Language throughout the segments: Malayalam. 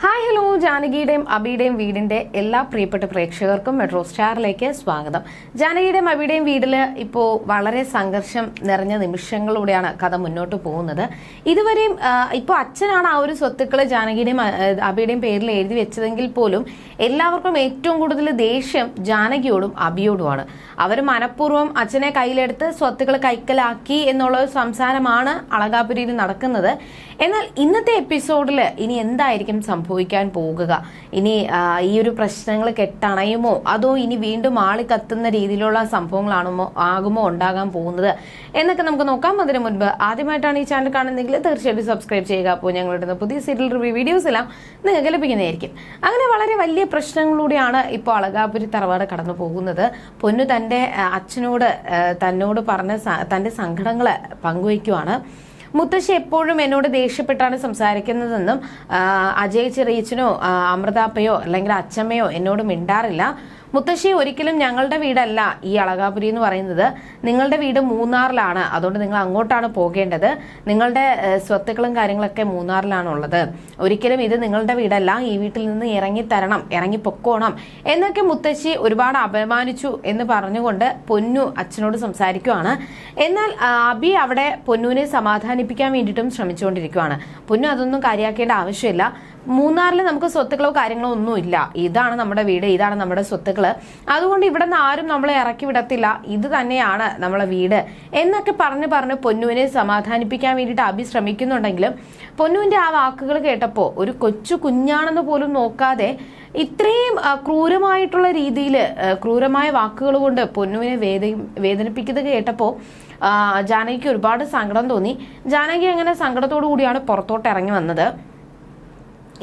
ഹായ് ഹലോ ജാനകിയുടെയും അബിയുടെയും വീടിന്റെ എല്ലാ പ്രിയപ്പെട്ട പ്രേക്ഷകർക്കും മെട്രോ സ്റ്റാറിലേക്ക് സ്വാഗതം. ജാനകിയുടെയും അബിയുടെയും വീട്ടിൽ ഇപ്പോൾ വളരെ സംഘർഷം നിറഞ്ഞ നിമിഷങ്ങളിലൂടെയാണ് കഥ മുന്നോട്ട് പോകുന്നത്. ഇതുവരെയും ഇപ്പോൾ അച്ഛനാണ് ആ ഒരു സ്വത്തുക്കൾ ജാനകിയുടെയും അബിയുടെയും പേരിൽ എഴുതി വെച്ചതെങ്കിൽ പോലും എല്ലാവർക്കും ഏറ്റവും കൂടുതൽ ദേഷ്യം ജാനകിയോടും അബിയോടുമാണ്. അവർ മനഃപൂർവം അച്ഛനെ കയ്യിലെടുത്ത് സ്വത്തുക്കൾ കൈക്കലാക്കി എന്നുള്ള ഒരു സംസാരമാണ് അളകാപുരിയിൽ നടക്കുന്നത്. എന്നാൽ ഇന്നത്തെ എപ്പിസോഡിൽ ഇനി എന്തായിരിക്കും സംഭവിക്കാൻ പോകുക. ഇനി ഈ ഒരു പ്രശ്നങ്ങൾ കെട്ടണയുമോ? അതോ ഇനി വീണ്ടും ആളി കത്തുന്ന രീതിയിലുള്ള സംഭവങ്ങളാണോ ആകുമോ ഉണ്ടാകാൻ പോകുന്നത്? എന്നൊക്കെ നമുക്ക് നോക്കാം. അതിനു മുൻപ് ആദ്യമായിട്ടാണ് ഈ ചാനൽ കാണുന്നതെങ്കിൽ തീർച്ചയായിട്ടും സബ്സ്ക്രൈബ് ചെയ്യുക. അപ്പോൾ ഞങ്ങളുടെ പുതിയ സീരിയൽ റിവ്യൂ വീഡിയോസ് എല്ലാം നിങ്ങൾക്ക് ലഭിക്കുന്നതായിരിക്കും. അങ്ങനെ വളരെ വലിയ പ്രശ്നങ്ങളിലൂടെയാണ് ഇപ്പോൾ അളകാപുരി തറവാട് കടന്നു പോകുന്നത്. പൊന്നു തന്റെ അച്ഛനോട് തന്നോട് പറഞ്ഞ തന്റെ സങ്കടങ്ങൾ പങ്കുവയ്ക്കുവാണ്. മുത്തശ്ശി എപ്പോഴും എന്നോട് ദേഷ്യപ്പെട്ടാണ് സംസാരിക്കുന്നതെന്നും അജയ് ചെറിയച്ചനോ അമൃതാപ്പയോ അല്ലെങ്കിൽ അച്ഛമ്മയോ എന്നോട് മിണ്ടാറില്ല. മുത്തശ്ശി ഒരിക്കലും ഞങ്ങളുടെ വീടല്ല ഈ അളകാപുരി എന്ന് പറയുന്നത്. നിങ്ങളുടെ വീട് മൂന്നാറിലാണ്. അതുകൊണ്ട് നിങ്ങൾ അങ്ങോട്ടാണ് പോകേണ്ടത്. നിങ്ങളുടെ സ്വത്തുക്കളും കാര്യങ്ങളൊക്കെ മൂന്നാറിലാണ് ഉള്ളത് ഒരിക്കലും ഇത് നിങ്ങളുടെ വീടല്ല. ഈ വീട്ടിൽ നിന്ന് ഇറങ്ങി തരണം ഇറങ്ങി പൊക്കോണം എന്നൊക്കെ മുത്തശ്ശി ഒരുപാട് അപമാനിച്ചു എന്ന് പറഞ്ഞുകൊണ്ട് പൊന്നു അച്ഛനോട് സംസാരിക്കുവാണ്. എന്നാൽ അബി അവിടെ പൊന്നുവിനെ സമാധാനിപ്പിക്കാൻ വേണ്ടിയിട്ടും ശ്രമിച്ചുകൊണ്ടിരിക്കുവാണ്. പൊന്നു അതൊന്നും കാര്യമാക്കേണ്ട ആവശ്യമില്ല. മൂന്നാറിൽ നമുക്ക് സ്വത്തുക്കളോ കാര്യങ്ങളോ ഒന്നുമില്ല. ഇതാണ് നമ്മുടെ വീട് ഇതാണ് നമ്മുടെ സ്വത്തുക്കൾ അതുകൊണ്ട് ഇവിടെ നിന്ന് ആരും നമ്മളെ ഇറക്കി വിടത്തില്ല. ഇത് തന്നെയാണ് നമ്മളെ വീട്. എന്നൊക്കെ പറഞ്ഞ് പറഞ്ഞ് പൊന്നുവിനെ സമാധാനിപ്പിക്കാൻ വേണ്ടിയിട്ട് അഭി ശ്രമിക്കുന്നുണ്ടെങ്കിലും പൊന്നുവിന്റെ ആ വാക്കുകൾ കേട്ടപ്പോൾ ഒരു കൊച്ചു കുഞ്ഞാണെന്ന് പോലും നോക്കാതെ ഇത്രയും ക്രൂരമായിട്ടുള്ള രീതിയിൽ ക്രൂരമായ വാക്കുകൾ കൊണ്ട് പൊന്നുവിനെ വേദ വേദനിപ്പിക്കുന്നത് കേട്ടപ്പോൾ ജാനകിക്ക് ഒരുപാട് സങ്കടം തോന്നി. ജാനകി അങ്ങനെ സങ്കടത്തോടു കൂടിയാണ് പുറത്തോട്ട് ഇറങ്ങി വന്നത്.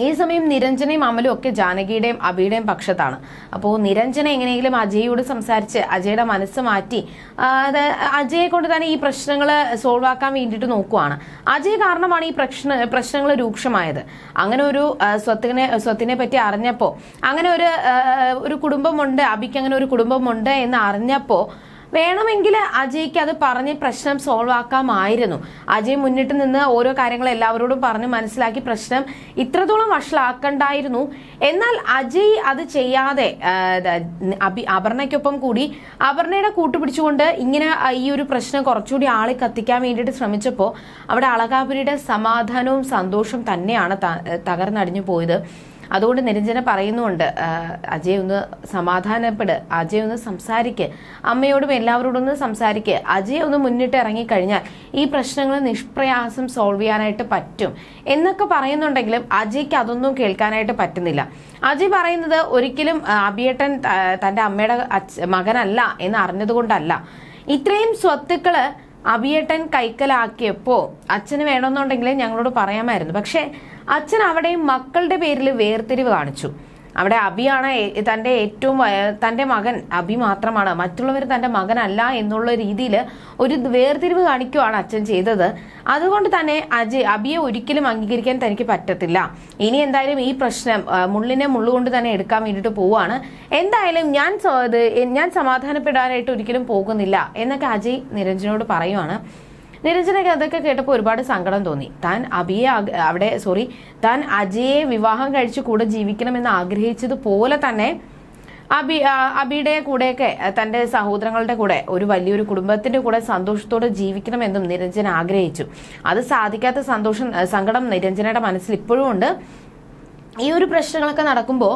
ഈ സമയം നിരഞ്ജനയും അമലും ഒക്കെ ജാനകിയുടെയും അബിയുടെയും പക്ഷത്താണ്. അപ്പോൾ നിരഞ്ജന എങ്ങനെയെങ്കിലും അജയോട് സംസാരിച്ച് അജയുടെ മനസ്സ് മാറ്റി അജയെ കൊണ്ട് തന്നെ ഈ പ്രശ്നങ്ങൾ സോൾവ് ആക്കാൻ വേണ്ടിയിട്ട് നോക്കുവാണ്. അജയ് കാരണമാണ് ഈ പ്രശ്ന പ്രശ്നങ്ങൾ രൂക്ഷമായത്. അങ്ങനെ ഒരു സ്വത്തിനെ സ്വത്തിനെ പറ്റി അറിഞ്ഞപ്പോൾ അങ്ങനെ ഒരു ഒരു കുടുംബമുണ്ട് അബിക്ക് അങ്ങനെ ഒരു കുടുംബമുണ്ട് എന്ന് അറിഞ്ഞപ്പോൾ വേണമെങ്കിൽ അജയ്ക്ക് അത് പറഞ്ഞ് പ്രശ്നം സോൾവ് ആക്കാമായിരുന്നു. അജയ് മുന്നിട്ട് നിന്ന് ഓരോ കാര്യങ്ങൾ എല്ലാവരോടും പറഞ്ഞ് മനസ്സിലാക്കി പ്രശ്നം ഇത്രത്തോളം വഷളാക്കണ്ടായിരുന്നു. എന്നാൽ അജയ് അത് ചെയ്യാതെ അപർണയ്ക്കൊപ്പം കൂടി അപർണയുടെ കൂട്ടുപിടിച്ചുകൊണ്ട് ഇങ്ങനെ ഈ ഒരു പ്രശ്നം കുറച്ചുകൂടി ആളെ കത്തിക്കാൻ വേണ്ടിയിട്ട് ശ്രമിച്ചപ്പോൾ അവിടെ അളകാപുരിയുടെ സമാധാനവും സന്തോഷവും തന്നെയാണ് തകർന്നടിഞ്ഞു പോയത്. അതുകൊണ്ട് നിരഞ്ജന പറയുന്നുണ്ട് അജയ് ഒന്ന് സമാധാനപ്പെട് അജയ് ഒന്ന് സംസാരിക്ക് അമ്മയോടും എല്ലാവരോടും ഒന്ന് സംസാരിക്ക് അജയ് ഒന്ന് മുന്നിട്ട് ഇറങ്ങിക്കഴിഞ്ഞാൽ ഈ പ്രശ്നങ്ങൾ നിഷ്പ്രയാസം സോൾവ് ചെയ്യാനായിട്ട് പറ്റും. എന്നൊക്കെ പറയുന്നുണ്ടെങ്കിലും അജയ്ക്ക് അതൊന്നും കേൾക്കാനായിട്ട് പറ്റുന്നില്ല. അജയ് പറയുന്നത് ഒരിക്കലും അബിയേട്ടൻ തന്റെ അമ്മയുടെ മകനല്ല എന്ന് അറിഞ്ഞതുകൊണ്ടല്ല. ഇത്രയും സ്വത്തുക്കൾ അഭിയേട്ടൻ കൈക്കലാക്കിയപ്പോ അച്ഛന് വേണമെന്നുണ്ടെങ്കിൽ ഞങ്ങളോട് പറയാമായിരുന്നു. പക്ഷേ അച്ഛൻ അവിടെയും മക്കളുടെ പേരിൽ വേർതിരിവ് കാണിച്ചു. അവിടെ അബിയാണ് തന്റെ ഏറ്റവും തന്റെ മകൻ അബി മാത്രമാണ് മറ്റുള്ളവർ തന്റെ മകനല്ല എന്നുള്ള രീതിയിൽ ഒരു വേർതിരിവ് കാണിക്കുകയാണ് അച്ഛൻ ചെയ്തത്. അതുകൊണ്ട് തന്നെ അജയ് അബിയെ ഒരിക്കലും അംഗീകരിക്കാൻ തനിക്ക് പറ്റത്തില്ല. ഇനി എന്തായാലും ഈ പ്രശ്നം മുള്ളിനെ മുള്ളുകൊണ്ട് തന്നെ എടുക്കാൻ വേണ്ടിയിട്ട് പോവാണ്. എന്തായാലും ഞാൻ ഞാൻ സമാധാനപ്പെടാനായിട്ട് ഒരിക്കലും പോകുന്നില്ല എന്നൊക്കെ അജയ് നിരഞ്ജനോട് പറയുവാണ്. നിരഞ്ജനക്ക് അതൊക്കെ കേട്ടപ്പോൾ ഒരുപാട് സങ്കടം തോന്നി. താൻ അബിയെ അവിടെ സോറി താൻ അജയെ വിവാഹം കഴിച്ച് കൂടെ ജീവിക്കണമെന്ന് ആഗ്രഹിച്ചതുപോലെ തന്നെ അബി അബിയുടെ കൂടെയൊക്കെ തന്റെ സഹോദരങ്ങളുടെ കൂടെ ഒരു വലിയൊരു കുടുംബത്തിന്റെ കൂടെ സന്തോഷത്തോടെ ജീവിക്കണമെന്നും നിരഞ്ജൻ ആഗ്രഹിച്ചു. അത് സാധിക്കാത്ത സന്തോഷം സങ്കടം നിരഞ്ജനയുടെ മനസ്സിൽ ഇപ്പോഴും ഉണ്ട്. ഈ ഒരു പ്രശ്നങ്ങളൊക്കെ നടക്കുമ്പോൾ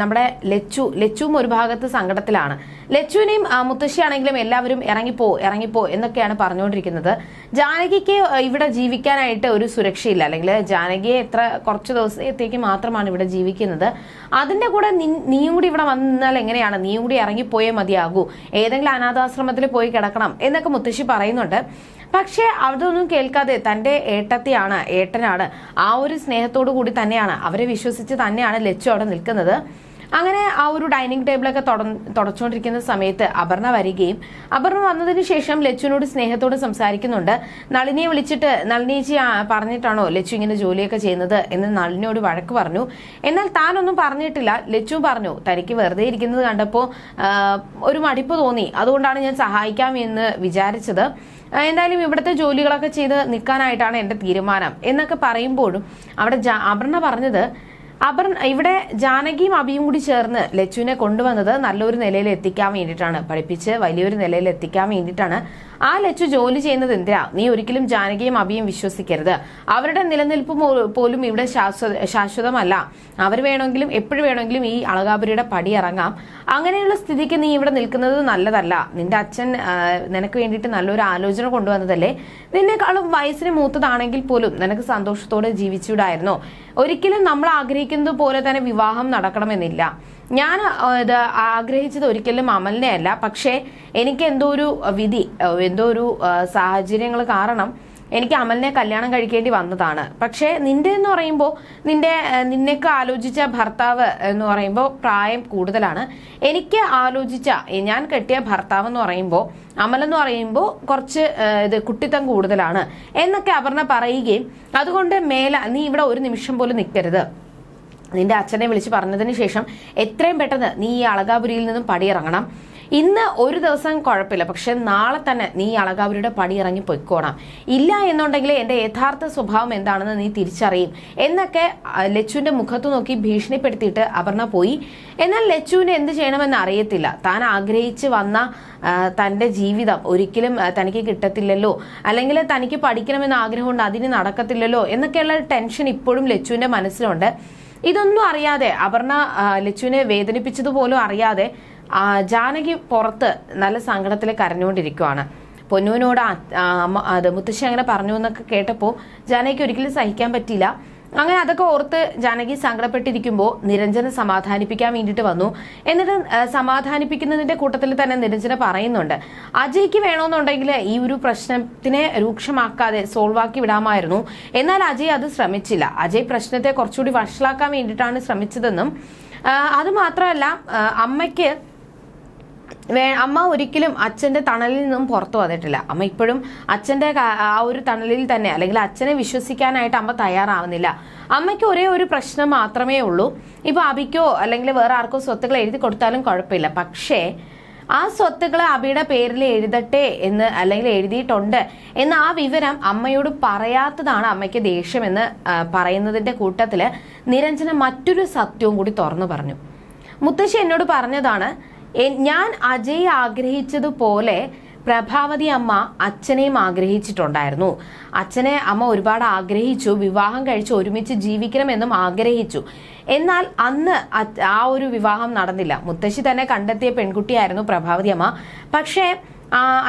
നമ്മുടെ ലച്ചു ലച്ചുവും ഒരു ഭാഗത്ത് സങ്കടത്തിലാണ്. ലച്ചുവിനെയും മുത്തശ്ശിയാണെങ്കിലും എല്ലാവരും ഇറങ്ങിപ്പോ ഇറങ്ങിപ്പോ എന്നൊക്കെയാണ് പറഞ്ഞുകൊണ്ടിരിക്കുന്നത്. ജാനകിക്ക് ഇവിടെ ജീവിക്കാനായിട്ട് ഒരു സുരക്ഷയില്ല. അല്ലെങ്കിൽ ജാനകിയെ എത്ര കുറച്ച് ദിവസത്തേക്ക് മാത്രമാണ് ഇവിടെ ജീവിക്കുന്നത്. അതിന്റെ കൂടെ നീയും കൂടി ഇവിടെ വന്നാൽ എങ്ങനെയാണ്? നീയും കൂടി ഇറങ്ങിപ്പോയേ മതിയാകൂ. ഏതെങ്കിലും അനാഥാശ്രമത്തിൽ പോയി കിടക്കണം എന്നൊക്കെ മുത്തശ്ശി പറയുന്നുണ്ട്. പക്ഷേ അതൊന്നും കേൾക്കാതെ തന്റെ ഏട്ടത്തെയാണ് ഏട്ടനാണ്. ആ ഒരു സ്നേഹത്തോടു കൂടി തന്നെയാണ്. അവരെ വിശ്വസിച്ച് തന്നെയാണ് ലച്ചു അവിടെ നിൽക്കുന്നത്. അങ്ങനെ ആ ഒരു ഡൈനിങ് ടേബിളൊക്കെ തുടച്ചുകൊണ്ടിരിക്കുന്ന സമയത്ത് അപർണ വരികയും അപർണ വന്നതിന് ശേഷം ലച്ചുവിനോട് സ്നേഹത്തോട് സംസാരിക്കുന്നുണ്ട്. നളിനിയെ വിളിച്ചിട്ട് നളിനിയേച്ചി പറഞ്ഞിട്ടാണോ ലച്ചു ഇങ്ങനെ ജോലിയൊക്കെ ചെയ്യുന്നത്? എന്ന് നളിനിയോട് വഴക്ക് പറഞ്ഞു. എന്നാൽ താനൊന്നും പറഞ്ഞിട്ടില്ല. ലച്ചു പറഞ്ഞു തനിക്ക് വെറുതെ ഇരിക്കുന്നത് കണ്ടപ്പോൾ ഒരു മടിപ്പ് തോന്നി. അതുകൊണ്ടാണ് ഞാൻ സഹായിക്കാം എന്ന് വിചാരിച്ചത്. എന്തായാലും ഇവിടുത്തെ ജോലികളൊക്കെ ചെയ്ത് നിൽക്കാനായിട്ടാണ് എന്റെ തീരുമാനം. എന്നൊക്കെ പറയുമ്പോഴും അവിടെ അപർണ പറഞ്ഞത് അപർണ ഇവിടെ ജാനകിയും അബിയും കൂടി ചേർന്ന് ലച്ചുവിനെ കൊണ്ടുവന്നത് നല്ലൊരു നിലയിൽ എത്തിക്കാൻ വേണ്ടിയിട്ടാണ്. പഠിപ്പിച്ച് വലിയൊരു നിലയിൽ എത്തിക്കാൻ വേണ്ടിയിട്ടാണ്. ആ ലച്ചു ജോലി ചെയ്യുന്നത് എന്തിനാ? നീ ഒരിക്കലും ജാനകിയും അബിയും വിശ്വസിക്കരുത്. അവരുടെ നിലനിൽപ്പ് പോലും ഇവിടെ ശാശ്വതമല്ല. അവർ വേണമെങ്കിലും എപ്പോഴും വേണമെങ്കിലും ഈ അളകാപുരിയുടെ പടി ഇറങ്ങാം. അങ്ങനെയുള്ള സ്ഥിതിക്ക് നീ ഇവിടെ നിൽക്കുന്നത് നല്ലതല്ല. നിന്റെ അച്ഛൻ നിനക്ക് വേണ്ടിയിട്ട് നല്ലൊരു ആലോചന കൊണ്ടുവന്നതല്ലേ? നിന്നെക്കാളും വയസ്സിന് മൂത്തതാണെങ്കിൽ പോലും നിനക്ക് സന്തോഷത്തോടെ ജീവിച്ചുവിടായിരുന്നു. ഒരിക്കലും നമ്മൾ ആഗ്രഹിക്കുന്നത് പോലെ തന്നെ വിവാഹം നടക്കണമെന്നില്ല. ഞാൻ ഇത് ആഗ്രഹിച്ചത് ഒരിക്കലും അമലിനെ അല്ല. പക്ഷേ എനിക്ക് എന്തോ ഒരു വിധി എന്തോ ഒരു സാഹചര്യങ്ങൾ കാരണം എനിക്ക് അമലിനെ കല്യാണം കഴിക്കേണ്ടി വന്നതാണ്. പക്ഷേ നിന്റെ എന്ന് പറയുമ്പോൾ നിന്റെ നിന്നേക്ക് ആലോചിച്ച ഭർത്താവ് എന്ന് പറയുമ്പോൾ പ്രായം കൂടുതലാണ്. എനിക്ക് ആലോചിച്ച ഞാൻ കെട്ടിയ ഭർത്താവ് എന്ന് പറയുമ്പോൾ അമൽ എന്ന് പറയുമ്പോൾ കുറച്ച് ഇത് കുട്ടിത്തം കൂടുതലാണ് എന്നൊക്കെ അപർണ പറയുകയും അതുകൊണ്ട് മേല നീ ഇവിടെ ഒരു നിമിഷം പോലും നിൽക്കരുത് നിന്റെ അച്ഛനെ വിളിച്ച് പറഞ്ഞതിന് ശേഷം എത്രയും പെട്ടെന്ന് നീ ഈ അളകാപുരിയിൽ നിന്നും പടിയിറങ്ങണം. ഇന്ന് ഒരു ദിവസം കുഴപ്പമില്ല. പക്ഷെ നാളെ തന്നെ നീ അളകാപുരിയുടെ പടി ഇറങ്ങി പൊയ്ക്കോണം. ഇല്ല എന്നുണ്ടെങ്കിൽ എന്റെ യഥാർത്ഥ സ്വഭാവം എന്താണെന്ന് നീ തിരിച്ചറിയും. എന്നൊക്കെ ലച്ചുവിന്റെ മുഖത്ത് നോക്കി ഭീഷണിപ്പെടുത്തിയിട്ട് അപർണ പോയി. എന്നാൽ ലച്ചുവിന് എന്ത് ചെയ്യണമെന്ന് അറിയത്തില്ല. താൻ ആഗ്രഹിച്ച് വന്ന തന്റെ ജീവിതം ഒരിക്കലും തനിക്ക് കിട്ടത്തില്ലല്ലോ. അല്ലെങ്കിൽ തനിക്ക് പഠിക്കണമെന്ന് ആഗ്രഹമുണ്ട് അതിന് നടക്കത്തില്ലല്ലോ. എന്നൊക്കെയുള്ള ടെൻഷൻ ഇപ്പോഴും ലച്ചുവിന്റെ മനസ്സിലുണ്ട്. ഇതൊന്നും അറിയാതെ അപർണ ലച്ചുവിനെ വേദനിപ്പിച്ചതുപോലും അറിയാതെ ജാനകി പുറത്ത് നല്ല സങ്കടത്തിൽ കരഞ്ഞുകൊണ്ടിരിക്കുവാണ്. പൊന്നുവിനോട് അത് മുത്തശ്ശി അങ്ങനെ പറഞ്ഞു എന്നൊക്കെ കേട്ടപ്പോൾ ജാനകിക്ക് ഒരിക്കലും സഹിക്കാൻ പറ്റിയില്ല. അങ്ങനെ അതൊക്കെ ഓർത്ത് ജാനകി സങ്കടപ്പെട്ടിരിക്കുമ്പോൾ നിരഞ്ജനെ സമാധാനിപ്പിക്കാൻ വേണ്ടിയിട്ട് വന്നു. എന്നിട്ട് സമാധാനിപ്പിക്കുന്നതിന്റെ കൂട്ടത്തിൽ തന്നെ നിരഞ്ജന പറയുന്നുണ്ട്. അജയ്ക്ക് വേണമെന്നുണ്ടെങ്കിൽ ഈ ഒരു പ്രശ്നത്തിനെ രൂക്ഷമാക്കാതെ സോൾവ് ആക്കി വിടാമായിരുന്നു. എന്നാൽ അജയ് അത് ശ്രമിച്ചില്ല. അജയ് പ്രശ്നത്തെ കുറച്ചുകൂടി വഷളാക്കാൻ വേണ്ടിയിട്ടാണ് ശ്രമിച്ചതെന്നും അത് മാത്രമല്ല അമ്മയ്ക്ക് അമ്മ ഒരിക്കലും അച്ഛന്റെ തണലിൽ നിന്നും പുറത്തു വന്നിട്ടില്ല. അമ്മ ഇപ്പോഴും അച്ഛന്റെ ആ ഒരു തണലിൽ തന്നെ അല്ലെങ്കിൽ അച്ഛനെ വിശ്വസിക്കാനായിട്ട് അമ്മ തയ്യാറാവുന്നില്ല. അമ്മയ്ക്ക് ഒരേ ഒരു പ്രശ്നം മാത്രമേ ഉള്ളൂ. ഇപ്പോൾ അബിക്കോ അല്ലെങ്കിൽ വേറെ ആർക്കോ സ്വത്തുക്കൾ എഴുതി കൊടുത്താലും കുഴപ്പമില്ല. പക്ഷേ ആ സ്വത്തുക്കൾ അബിയുടെ പേരിൽ എഴുതട്ടെ എന്ന് അല്ലെങ്കിൽ എഴുതിയിട്ടുണ്ട് എന്ന് ആ വിവരം അമ്മയോട് പറയാത്തതാണ് അമ്മയ്ക്ക് ദേഷ്യമെന്ന് പറയുന്നതിന്റെ കൂട്ടത്തിൽ നിരഞ്ജന മറ്റൊരു സത്യവും കൂടി തുറന്നു പറഞ്ഞു. മുത്തശ്ശി എന്നോട് പറഞ്ഞതാണ് ഞാൻ അജയ് ആഗ്രഹിച്ചതുപോലെ പ്രഭാവതി അമ്മ അച്ഛനെയും ആഗ്രഹിച്ചിട്ടുണ്ടായിരുന്നു. അച്ഛനെ അമ്മ ഒരുപാട് ആഗ്രഹിച്ചു വിവാഹം കഴിച്ച് ഒരുമിച്ച് ജീവിക്കണമെന്നും ആഗ്രഹിച്ചു. എന്നാൽ അന്ന് ആ ഒരു വിവാഹം നടന്നില്ല. മുത്തശ്ശി തന്നെ കണ്ടെത്തിയ പെൺകുട്ടിയായിരുന്നു പ്രഭാവതി അമ്മ. പക്ഷേ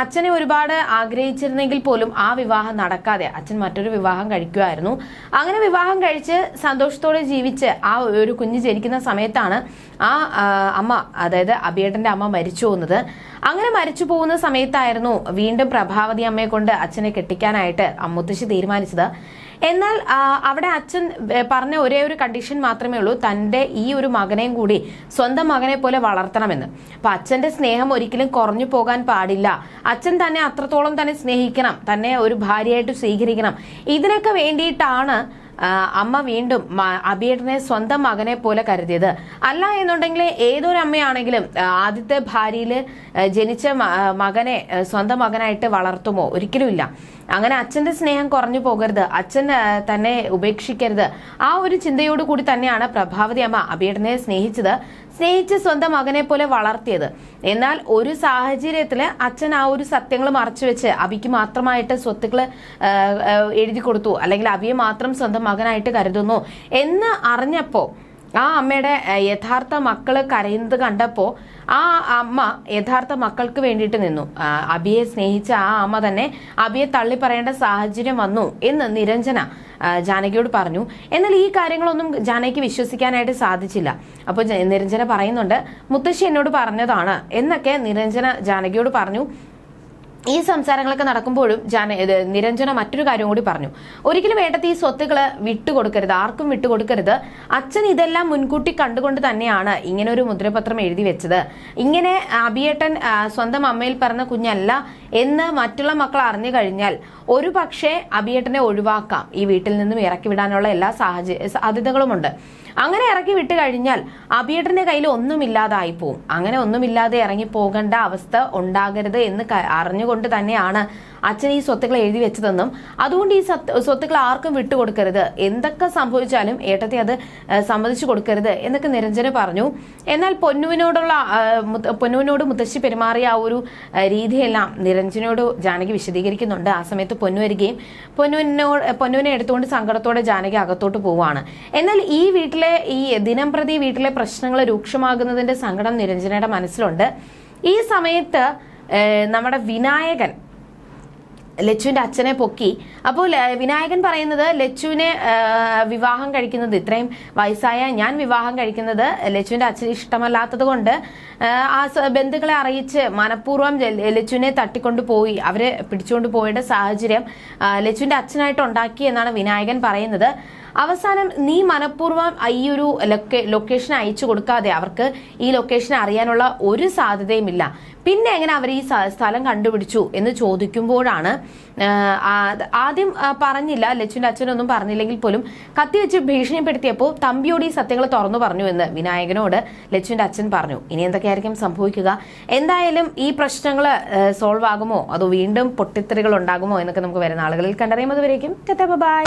അച്ഛനെ ഒരുപാട് ആഗ്രഹിച്ചിരുന്നെങ്കിൽ പോലും ആ വിവാഹം നടക്കാതെ അച്ഛൻ മറ്റൊരു വിവാഹം കഴിക്കുമായിരുന്നു അങ്ങനെ വിവാഹം കഴിച്ച് സന്തോഷത്തോടെ ജീവിച്ച് ആ ഒരു കുഞ്ഞ് ജനിക്കുന്ന സമയത്താണ് ആ അമ്മ അതായത് അബിയേട്ടന്റെ അമ്മ മരിച്ചു പോകുന്നത്. അങ്ങനെ മരിച്ചു പോകുന്ന സമയത്തായിരുന്നു വീണ്ടും പ്രഭാവതി അമ്മയെ കൊണ്ട് അച്ഛനെ കെട്ടിക്കാനായിട്ട് അമ്മുത്തശ്ശി തീരുമാനിച്ചത്. എന്നാൽ അവിടെ അച്ഛൻ പറഞ്ഞ ഒരേ ഒരു കണ്ടീഷൻ മാത്രമേ ഉള്ളൂ. തന്റെ ഈ ഒരു മകനെയും കൂടി സ്വന്തം മകനെ പോലെ വളർത്തണമെന്ന്. അപ്പൊ അച്ഛന്റെ സ്നേഹം ഒരിക്കലും കുറഞ്ഞു പോകാൻ പാടില്ല. അച്ഛൻ തന്നെ അത്രത്തോളം തന്നെ സ്നേഹിക്കണം. തന്നെ ഒരു ഭാര്യയായിട്ട് സ്വീകരിക്കണം. ഇതിനൊക്കെ വേണ്ടിയിട്ടാണ് അമ്മ വീണ്ടും അബിയേട്ടനെ സ്വന്തം മകനെ പോലെ കരുതിയത്. അല്ല എന്നുണ്ടെങ്കിൽ ഏതൊരു അമ്മയാണെങ്കിലും ആദ്യത്തെ ഭാര്യയിൽ ജനിച്ച മകനെ സ്വന്തം മകനായിട്ട് വളർത്തുമോ? ഒരിക്കലുമില്ല. അങ്ങനെ അച്ഛന്റെ സ്നേഹം കുറഞ്ഞു പോകരുത്. അച്ഛൻ തന്നെ ഉപേക്ഷിക്കരുത്. ആ ഒരു ചിന്തയോട് കൂടി തന്നെയാണ് പ്രഭാവതി അമ്മ അബിയേട്ടനെ സ്നേഹിച്ചത്. സ്നേഹിച്ച് സ്വന്തം മകനെ പോലെ വളർത്തിയത്. എന്നാൽ ഒരു സാഹചര്യത്തിൽ അച്ഛൻ ആ ഒരു സത്യങ്ങൾ മറച്ചു വെച്ച് അബിക്ക് മാത്രമായിട്ട് സ്വത്തുക്കൾ എഴുതി കൊടുത്തു. അല്ലെങ്കിൽ അബിയെ മാത്രം സ്വന്തം മകനായിട്ട് കരുതുന്നു എന്ന് അറിഞ്ഞപ്പോ ആ അമ്മയുടെ യഥാർത്ഥ മക്കൾ കരയുന്നത് കണ്ടപ്പോൾ ആ അമ്മ യഥാർത്ഥ മക്കൾക്ക് വേണ്ടിയിട്ട് നിന്നു. അബിയെ സ്നേഹിച്ച ആ അമ്മ തന്നെ അബിയെ തള്ളി പറയേണ്ട സാഹചര്യം വന്നു എന്ന് നിരഞ്ജന ജാനകിയോട് പറഞ്ഞു. എന്നാൽ ഈ കാര്യങ്ങളൊന്നും ജാനകിക്ക് വിശ്വസിക്കാനായിട്ട് സാധിച്ചില്ല. അപ്പോൾ നിരഞ്ജന പറയുന്നുണ്ട് മുത്തശ്ശി എന്നോട് പറഞ്ഞതാണ് എന്നൊക്കെ നിരഞ്ജന ജാനകിയോട് പറഞ്ഞു. ഈ സംസാരങ്ങളൊക്കെ നടക്കുമ്പോഴും ജാന നിരഞ്ജന മറ്റൊരു കാര്യം കൂടി പറഞ്ഞു. ഒരിക്കലും വേണ്ടത് ഈ സ്വത്തുക്കൾ വിട്ടുകൊടുക്കരുത് ആർക്കും വിട്ടുകൊടുക്കരുത്. അച്ഛൻ ഇതെല്ലാം മുൻകൂട്ടി കണ്ടുകൊണ്ട് തന്നെയാണ് ഇങ്ങനെ ഒരു മുദ്രപത്രം എഴുതി വെച്ചത്. ഇങ്ങനെ അബിയേട്ടൻ സ്വന്തം അമ്മയിൽ പറഞ്ഞ കുഞ്ഞല്ല എന്ന് മറ്റുള്ള മക്കൾ അറിഞ്ഞു കഴിഞ്ഞാൽ ഒരു പക്ഷേ അബിയേട്ടനെ ഒഴിവാക്കാം. ഈ വീട്ടിൽ നിന്നും ഇറക്കി വിടാനുള്ള എല്ലാ സാഹചര്യ സാധ്യതകളുമുണ്ട്. അങ്ങനെ ഇറക്കി വിട്ട് കഴിഞ്ഞാൽ അബിയേട്ടന്റെ കയ്യിൽ ഒന്നുമില്ലാതായി പോവും. അങ്ങനെ ഒന്നുമില്ലാതെ ഇറങ്ങി പോകേണ്ട അവസ്ഥ ഉണ്ടാകരുത് എന്ന് അറിഞ്ഞുകൊണ്ട് തന്നെയാണ് അച്ഛൻ ഈ സ്വത്തുക്കൾ എഴുതി വെച്ചതെന്നും അതുകൊണ്ട് ഈ സ്വത്തുക്കൾ ആർക്കും വിട്ടുകൊടുക്കരുത്. എന്തൊക്കെ സംഭവിച്ചാലും ഏട്ടത്തെ അത് സമ്മതിച്ചു കൊടുക്കരുത് എന്നൊക്കെ നിരഞ്ജന പറഞ്ഞു. എന്നാൽ പൊന്നുവിനോടുള്ള പൊന്നുവിനോട് മുത്തശ്ശി പെരുമാറിയ ആ ഒരു രീതിയെല്ലാം നിരഞ്ജനോട് ജാനകി വിശദീകരിക്കുന്നുണ്ട്. ആ സമയത്ത് പൊന്നു വരികയും പൊന്നുവിനോട് പൊന്നുവിനെ എടുത്തുകൊണ്ട് സങ്കടത്തോടെ ജാനകി അകത്തോട്ട് പോവാണ് എന്നാൽ ഈ വീട്ടിലെ ഈ ദിനം പ്രതി വീട്ടിലെ പ്രശ്നങ്ങൾ രൂക്ഷമാകുന്നതിന്റെ സങ്കടം നിരഞ്ജനയുടെ മനസ്സിലുണ്ട്. ഈ സമയത്ത് നമ്മുടെ വിനായകൻ ലച്ചുവിന്റെ അച്ഛനെ പൊക്കി. അപ്പോൾ വിനായകൻ പറയുന്നത് ലച്ചുവിനെ വിവാഹം കഴിക്കുന്നത് ഇത്രയും വയസ്സായ ഞാൻ വിവാഹം കഴിക്കുന്നത് ലച്ചുവിന്റെ അച്ഛന് ഇഷ്ടമല്ലാത്തത് കൊണ്ട് ആ, ബന്ധുക്കളെ അറിയിച്ച് മനഃപൂർവം ലച്ചുവിനെ തട്ടിക്കൊണ്ടു പോയി. അവരെ പിടിച്ചുകൊണ്ട് പോയേണ്ട സാഹചര്യം ലച്ചുവിന്റെ അച്ഛനായിട്ട് ഉണ്ടാക്കി എന്നാണ് വിനായകൻ പറയുന്നത്. അവസാനം നീ മനഃപൂർവം ഈ ഒരു ലൊക്കേഷൻ അയച്ചു കൊടുക്കാതെ അവർക്ക് ഈ ലൊക്കേഷൻ അറിയാനുള്ള ഒരു സാധ്യതയും ഇല്ല പിന്നെ എങ്ങനെ അവർ ഈ സ്ഥലം കണ്ടുപിടിച്ചു എന്ന് ചോദിക്കുമ്പോഴാണ് ആദ്യം പറഞ്ഞില്ല ലച്ചുവിന്റെ അച്ഛനൊന്നും പറഞ്ഞില്ലെങ്കിൽ പോലും കത്തി വെച്ച് ഭീഷണിപ്പെടുത്തിയപ്പോൾ തമ്പിയോട് ഈ സത്യങ്ങൾ തുറന്നു പറഞ്ഞു എന്ന് വിനായകനോട് ലച്ചുവിന്റെ അച്ഛൻ പറഞ്ഞു. ഇനി എന്തൊക്കെയായിരിക്കും സംഭവിക്കുക? എന്തായാലും ഈ പ്രശ്നങ്ങൾ സോൾവ് ആകുമോ? അതോ വീണ്ടും പൊട്ടിത്തെറികൾ ഉണ്ടാകുമോ എന്നൊക്കെ നമുക്ക് വരുന്ന ആളുകളിൽ കണ്ടറിയുമ്പോൾ അതുവരേക്കും ബൈ